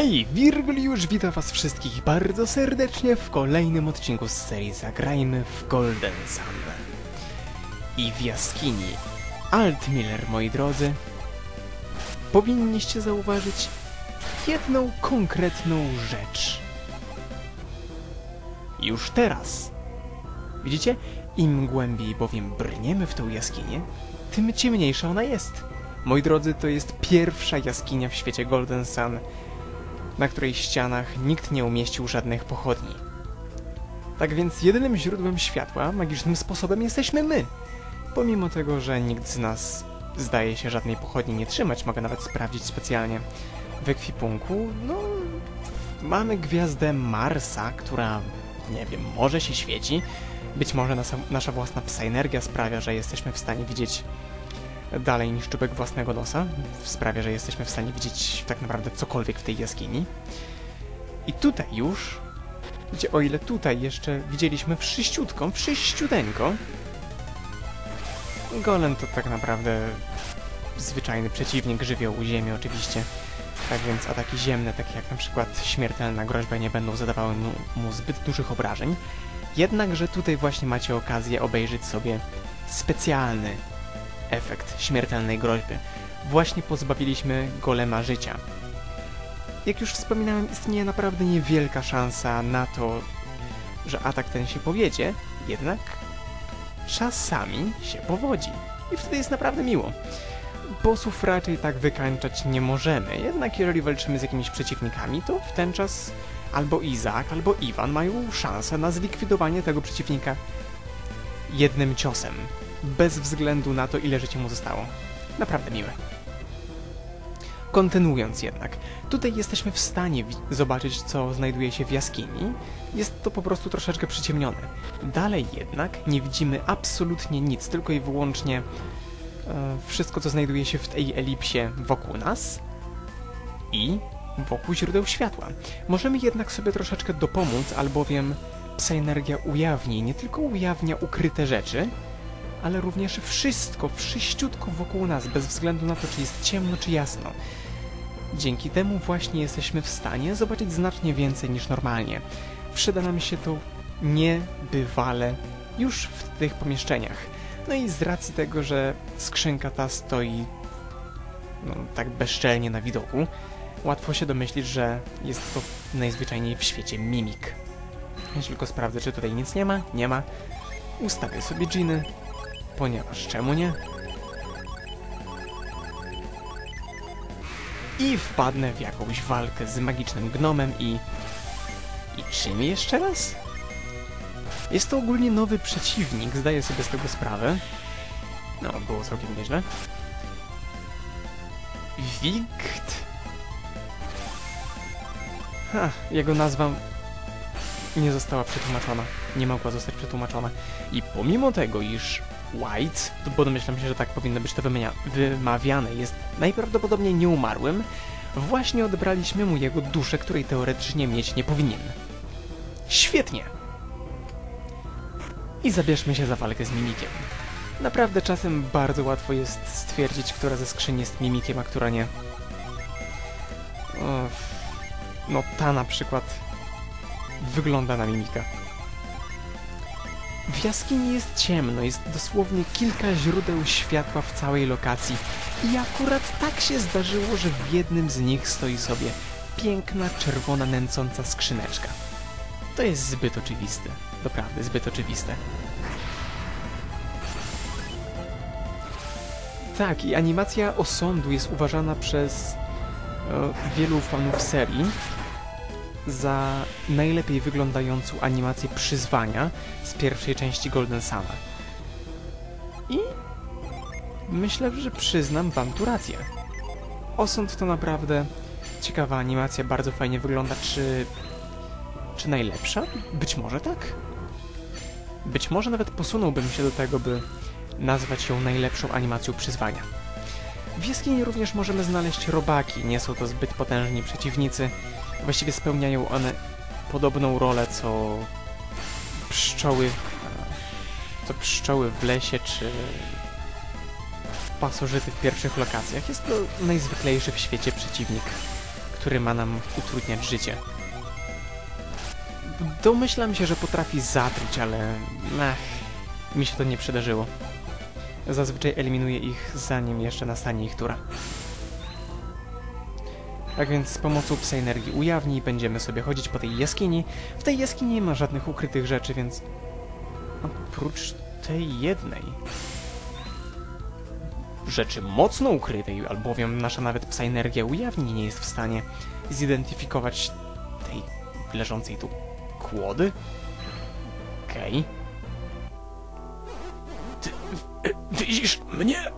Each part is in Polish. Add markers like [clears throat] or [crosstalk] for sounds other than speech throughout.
Hej, Wirgiliusz wita was wszystkich bardzo serdecznie w kolejnym odcinku z serii Zagrajmy w Golden Sun. I w jaskini Altmiller, moi drodzy, powinniście zauważyć jedną konkretną rzecz. Już teraz. Widzicie? Im głębiej bowiem brniemy w tą jaskinię, tym ciemniejsza ona jest. Moi drodzy, to jest pierwsza jaskinia w świecie Golden Sun, na której ścianach nikt nie umieścił żadnych pochodni. Tak więc jedynym źródłem światła magicznym sposobem jesteśmy my. Pomimo tego, że nikt z nas zdaje się żadnej pochodni nie trzymać, mogę nawet sprawdzić specjalnie w ekwipunku, no mamy gwiazdę Marsa, która, nie wiem, może się świeci. Być może nasza, nasza własna psa sprawia, że jesteśmy w stanie widzieć dalej niż czubek własnego nosa, sprawia, że jesteśmy w stanie widzieć tak naprawdę cokolwiek w tej jaskini. I tutaj już, gdzie o ile tutaj jeszcze widzieliśmy wszyściutką, wszyściuteńko, golem to tak naprawdę zwyczajny przeciwnik żywiołu ziemi oczywiście. Tak więc ataki ziemne, takie jak na przykład śmiertelna groźba, nie będą zadawały mu zbyt dużych obrażeń. Jednakże tutaj właśnie macie okazję obejrzeć sobie specjalny efekt śmiertelnej groźby. Właśnie pozbawiliśmy golema życia. Jak już wspominałem, istnieje naprawdę niewielka szansa na to, że atak ten się powiedzie, jednak czasami się powodzi. I wtedy jest naprawdę miło. Bossów raczej tak wykańczać nie możemy, jednak jeżeli walczymy z jakimiś przeciwnikami, to w ten czas albo Izak, albo Iwan mają szansę na zlikwidowanie tego przeciwnika jednym ciosem bez względu na to, ile życia mu zostało. Naprawdę miłe. Kontynuując jednak, tutaj jesteśmy w stanie zobaczyć, co znajduje się w jaskini. Jest to po prostu troszeczkę przyciemnione. Dalej jednak nie widzimy absolutnie nic, tylko i wyłącznie e, wszystko, co znajduje się w tej elipsie wokół nas i wokół źródeł światła. Możemy jednak sobie troszeczkę dopomóc, albowiem psa energia ujawni, nie tylko ujawnia ukryte rzeczy, ale również wszystko, wszyściutko wokół nas, bez względu na to, czy jest ciemno, czy jasno. Dzięki temu właśnie jesteśmy w stanie zobaczyć znacznie więcej niż normalnie. Przyda nam się to niebywale już w tych pomieszczeniach. No i z racji tego, że skrzynka ta stoi no, tak bezczelnie na widoku, łatwo się domyślić, że jest to najzwyczajniej w świecie mimik. Jeśli tylko sprawdzę, czy tutaj nic nie ma, nie ma. Ustawię sobie dżiny, ponieważ czemu nie? I wpadnę w jakąś walkę z magicznym gnomem i... I czym jeszcze raz? Jest to ogólnie nowy przeciwnik, zdaję sobie z tego sprawę. No, było całkiem nieźle. Wikt. Ha, jego nazwa nie została przetłumaczona. Nie mogła zostać przetłumaczona. I pomimo tego, iż White, bo domyślam się, że tak powinno być to wymawiane, jest najprawdopodobniej nieumarłym, właśnie odebraliśmy mu jego duszę, której teoretycznie mieć nie powinien. Świetnie! I zabierzmy się za walkę z mimikiem. Naprawdę czasem bardzo łatwo jest stwierdzić, która ze skrzyń jest mimikiem, a która nie. no ta na przykład wygląda na mimika. W jaskini jest ciemno, jest dosłownie kilka źródeł światła w całej lokacji i akurat tak się zdarzyło, że w jednym z nich stoi sobie piękna, czerwona, nęcąca skrzyneczka. To jest zbyt oczywiste. Doprawdy, zbyt oczywiste. Tak, i animacja osądu jest uważana przez e, wielu fanów serii za najlepiej wyglądającą animację przyzwania z pierwszej części Golden Suna. I myślę, że przyznam wam tu rację. Osąd to naprawdę ciekawa animacja, bardzo fajnie wygląda. Czy... czy najlepsza? Być może tak. Być może nawet posunąłbym się do tego, by nazwać ją najlepszą animacją przyzwania. W jaskini również możemy znaleźć robaki, nie są to zbyt potężni przeciwnicy, Właściwie spełniają one podobną rolę co pszczoły, co pszczoły w lesie czy pasożyty w pierwszych lokacjach. Jest to najzwyklejszy w świecie przeciwnik, który ma nam utrudniać życie. Domyślam się, że potrafi zatruć, ale... Ech, mi się to nie przydarzyło. Zazwyczaj eliminuję ich, zanim jeszcze nastanie ich tura. Tak więc z pomocą psa energii ujawni będziemy sobie chodzić po tej jaskini. W tej jaskini nie ma żadnych ukrytych rzeczy, więc oprócz tej jednej rzeczy mocno ukrytej, albowiem nasza nawet psa energia ujawni nie jest w stanie zidentyfikować tej leżącej tu kłody. Okej. Ty, widzisz mnie?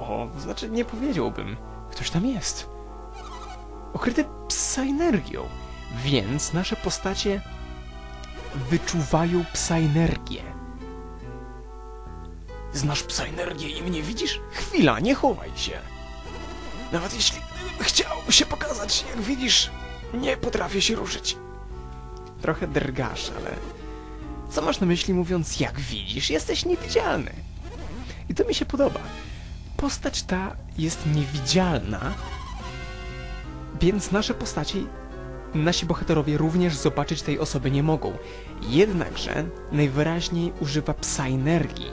O, znaczy nie powiedziałbym. Ktoś tam jest. Ukryty psa energią. Więc nasze postacie wyczuwają psa energię. Znasz psa energię i mnie widzisz? Chwila, nie chowaj się. Nawet jeśli chciał się pokazać, jak widzisz, nie potrafię się ruszyć. Trochę drgasz, ale... Co masz na myśli mówiąc, jak widzisz? Jesteś niewidzialny. I to mi się podoba. Postać ta jest niewidzialna, więc nasze postacie, nasi bohaterowie również zobaczyć tej osoby nie mogą. Jednakże najwyraźniej używa psa energii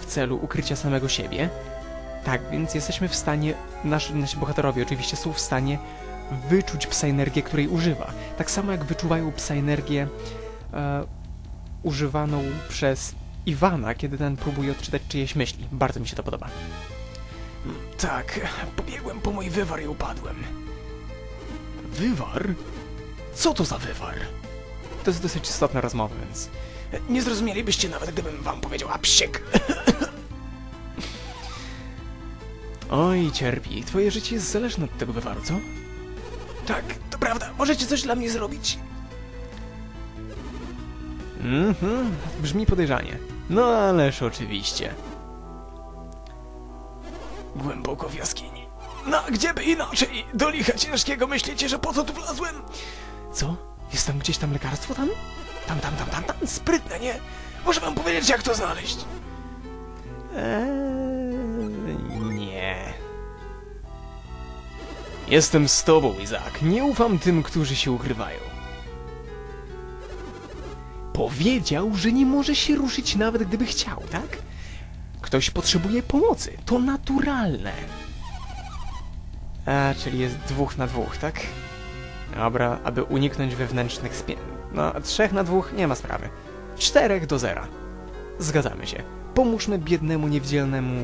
w celu ukrycia samego siebie. Tak, więc jesteśmy w stanie, nasi, nasi bohaterowie oczywiście są w stanie wyczuć psa energię, której używa. Tak samo jak wyczuwają psa energię e, używaną przez Iwana, kiedy ten próbuje odczytać czyjeś myśli. Bardzo mi się to podoba. Tak, pobiegłem po mój wywar i upadłem. Wywar? Co to za wywar? To jest dosyć istotna rozmowa, więc... Nie zrozumielibyście nawet, gdybym wam powiedział, a psiek! [laughs] Oj, cierpi. Twoje życie jest zależne od tego wywaru, co? Tak, to prawda. Możecie coś dla mnie zrobić. Mhm, brzmi podejrzanie. No ależ oczywiście. Głęboko w jaskini. No, gdzie by inaczej? Do licha ciężkiego myślicie, że po co tu wlazłem? Co? Jest tam gdzieś tam lekarstwo tam? Tam, tam, tam, tam, tam? Sprytne, nie? Muszę wam powiedzieć, jak to znaleźć. Eee, nie. Jestem z tobą, Izak. Nie ufam tym, którzy się ukrywają. Powiedział, że nie może się ruszyć nawet gdyby chciał, tak? Ktoś potrzebuje pomocy. To naturalne. A, czyli jest dwóch na dwóch, tak? Dobra, aby uniknąć wewnętrznych spie... No, trzech na dwóch nie ma sprawy. Czterech do zera. Zgadzamy się. Pomóżmy biednemu, niewidzialnemu...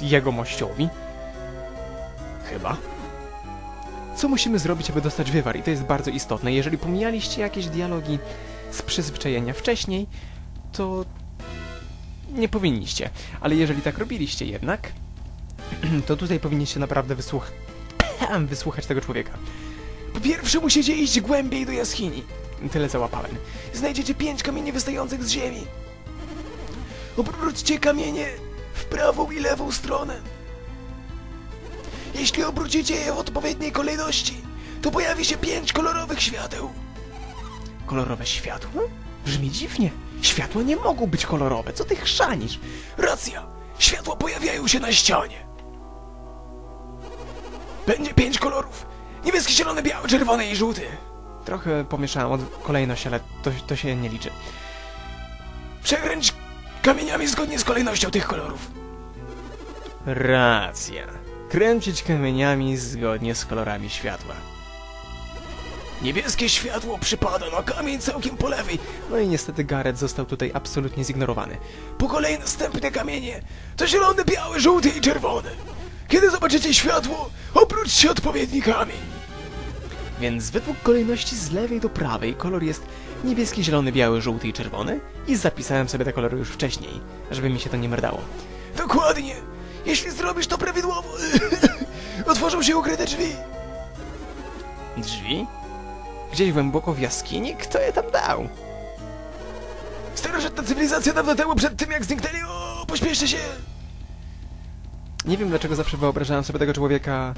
jegomościowi. Chyba. Co musimy zrobić, aby dostać wywar? I to jest bardzo istotne. Jeżeli pomijaliście jakieś dialogi z przyzwyczajenia wcześniej, to nie powinniście. Ale jeżeli tak robiliście jednak, [clears throat] to tutaj powinniście naprawdę wysłuch [clears throat] wysłuchać tego człowieka. Po pierwsze musicie iść głębiej do jaskini. Tyle załapałem. Znajdziecie pięć kamieni wystających z ziemi. Obróćcie kamienie w prawą i lewą stronę. Jeśli obrócicie je w odpowiedniej kolejności, to pojawi się pięć kolorowych świateł. Kolorowe światło? Brzmi dziwnie. Światła nie mogą być kolorowe. Co ty chrzanisz? Racja. Światła pojawiają się na ścianie. Będzie pięć kolorów. Niebieski, zielony, biały, czerwony i żółty. Trochę pomieszałem od kolejność, ale to, to się nie liczy. Przekręć kamieniami zgodnie z kolejnością tych kolorów. Racja. Kręcić kamieniami zgodnie z kolorami światła. Niebieskie światło przypada na kamień całkiem po lewej. No i niestety Gareth został tutaj absolutnie zignorowany. Po kolei następne kamienie to zielony, biały, żółty i czerwony. Kiedy zobaczycie światło, obróćcie odpowiedni kamień. Więc według kolejności z lewej do prawej kolor jest niebieski, zielony, biały, żółty i czerwony i zapisałem sobie te kolory już wcześniej, żeby mi się to nie merdało. Dokładnie! Jeśli zrobisz to prawidłowo, [laughs] otworzą się ukryte drzwi. Drzwi? Gdzieś głęboko w jaskini? Kto je tam dał? Starożytna cywilizacja dawno temu, przed tym jak zniknęli, o, pośpieszcie się! Nie wiem dlaczego zawsze wyobrażałem sobie tego człowieka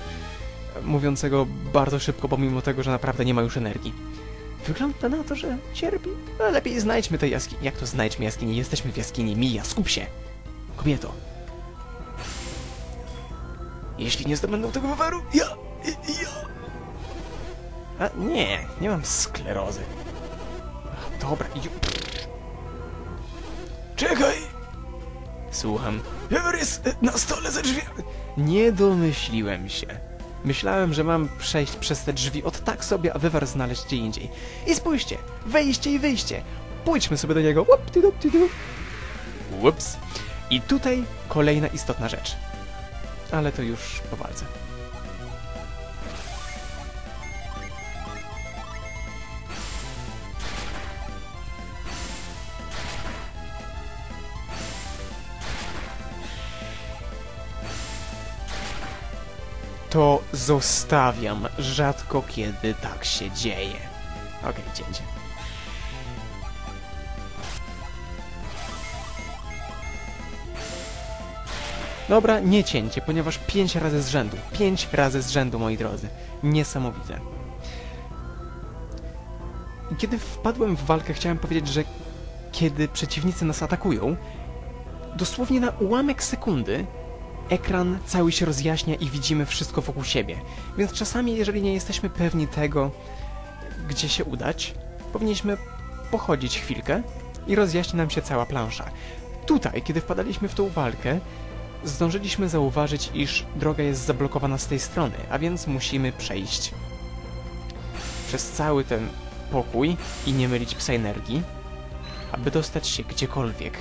mówiącego bardzo szybko, pomimo tego, że naprawdę nie ma już energii. Wygląda na to, że cierpi. No, lepiej znajdźmy tej jaskini. Jak to znajdźmy jaskini? Jesteśmy w jaskini. Mija, skup się! Kobieto. Jeśli nie zdobędą tego wywaru, ja... ja... A nie, nie mam sklerozy. Dobra, ju... Czekaj! Słucham. Jest e, na stole za drzwiami. Nie domyśliłem się. Myślałem, że mam przejść przez te drzwi od tak sobie, a wywar znaleźć gdzie indziej. I spójrzcie, wejście i wyjście. Pójdźmy sobie do niego. Ups. I tutaj kolejna istotna rzecz. Ale to już po walce. To zostawiam. Rzadko kiedy tak się dzieje. Okej, cięcie. Dobra, nie cięcie, ponieważ pięć razy z rzędu. Pięć razy z rzędu, moi drodzy. Niesamowite. Kiedy wpadłem w walkę, chciałem powiedzieć, że kiedy przeciwnicy nas atakują, dosłownie na ułamek sekundy ekran cały się rozjaśnia i widzimy wszystko wokół siebie. Więc czasami, jeżeli nie jesteśmy pewni tego, gdzie się udać, powinniśmy pochodzić chwilkę i rozjaśni nam się cała plansza. Tutaj, kiedy wpadaliśmy w tą walkę, zdążyliśmy zauważyć, iż droga jest zablokowana z tej strony, a więc musimy przejść przez cały ten pokój i nie mylić psa energii, aby dostać się gdziekolwiek.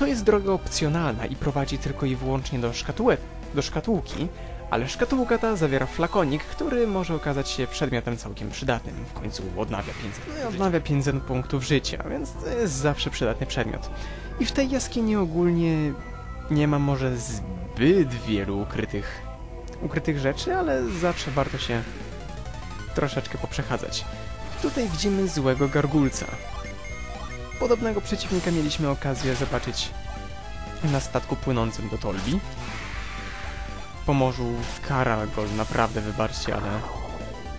To jest droga opcjonalna i prowadzi tylko i wyłącznie do szkatułek, do szkatułki, ale szkatułka ta zawiera flakonik, który może okazać się przedmiotem całkiem przydatnym. W końcu odnawia 500, no i odnawia 500 punktów życia, więc to jest zawsze przydatny przedmiot. I w tej jaskini ogólnie nie ma może zbyt wielu ukrytych, ukrytych rzeczy, ale zawsze warto się troszeczkę poprzechadzać. Tutaj widzimy złego gargulca. Podobnego przeciwnika mieliśmy okazję zobaczyć na statku płynącym do Tolbi. Po morzu Karagol, naprawdę wybaczcie, ale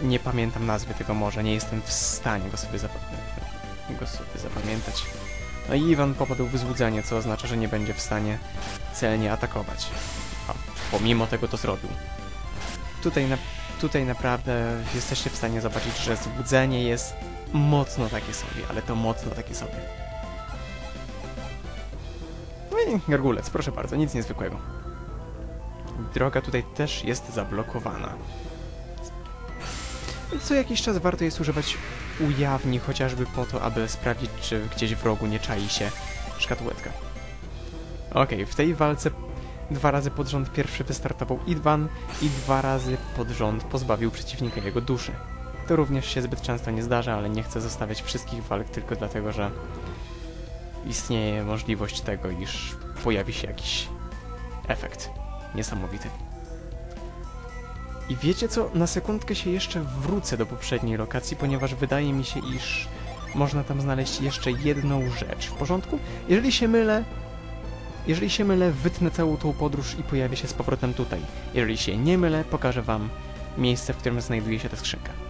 nie pamiętam nazwy tego morza, nie jestem w stanie go sobie, zapa- go sobie zapamiętać. No i Iwan popadł w złudzenie, co oznacza, że nie będzie w stanie celnie atakować. A pomimo tego to zrobił. Tutaj, na, tutaj naprawdę jesteście w stanie zobaczyć, że złudzenie jest mocno takie sobie, ale to mocno takie sobie. No i gargulec, proszę bardzo, nic niezwykłego. Droga tutaj też jest zablokowana. Co jakiś czas warto jest używać ujawni, chociażby po to, aby sprawdzić, czy gdzieś w rogu nie czai się szkatułetka. Okej, w tej walce dwa razy pod rząd pierwszy wystartował Idwan i dwa razy pod rząd pozbawił przeciwnika jego duszy. To również się zbyt często nie zdarza, ale nie chcę zostawiać wszystkich walk tylko dlatego, że istnieje możliwość tego, iż pojawi się jakiś efekt niesamowity. I wiecie co? Na sekundkę się jeszcze wrócę do poprzedniej lokacji, ponieważ wydaje mi się, iż można tam znaleźć jeszcze jedną rzecz. W porządku? Jeżeli się mylę, jeżeli się mylę, wytnę całą tą podróż i pojawię się z powrotem tutaj. Jeżeli się nie mylę, pokażę wam miejsce, w którym znajduje się ta skrzynka.